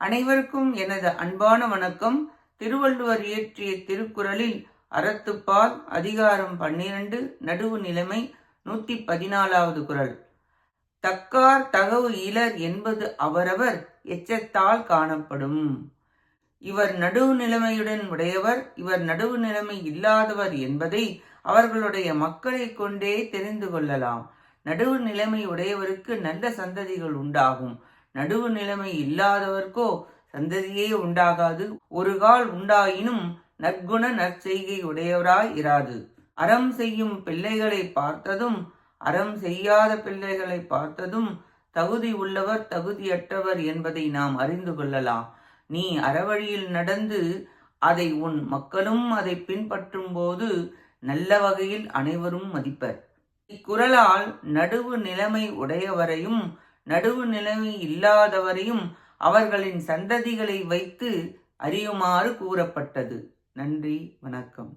அனைவருக்கும் எனது அன்பான வணக்கம். திருவள்ளுவர் இயற்றிய திருக்குறளில் அறத்துப்பால் அதிகாரம் பன்னிரண்டு நடுவு நிலைமை நூற்றி பதினாலாவது குறள். தக்கார் தகவு இலர் என்பது அவரவர் எச்சத்தால் காணப்படும். இவர் நடுவு நிலைமையுடன் உடையவர் இவர் நடுவு நிலைமை இல்லாதவர் என்பதை அவர்களுடைய மக்களை கொண்டே தெரிந்து கொள்ளலாம். நடுவு நிலைமை உடையவருக்கு நல்ல சந்ததிகள் உண்டாகும். நடுவு நிலைமை இல்லாதவர்க்கோ சந்ததியே உண்டாகாது. ஒரு கால் உண்டாயினும் நற்குண நற்செய்கை உடையவராய் இராது. அறம் செய்யும் பிள்ளைகளை பார்த்ததும் அறம் செய்யாத பிள்ளைகளை பார்த்ததும் தகுதி உள்ளவர் தகுதியற்றவர் என்பதை நாம் அறிந்து கொள்ளலாம். நீ அறவழியில் நடந்து அதை உன் மக்களும் அதை பின்பற்றும் போது நல்ல வகையில் அனைவரும் மதிப்பர். இக்குறளால் நடுவு நிலைமை உடையவரையும் நடுவு நிலைமை இல்லாதவரையும் அவர்களின் சந்ததிகளை வைத்து அறியுமாறு கூறப்பட்டது. நன்றி வணக்கம்.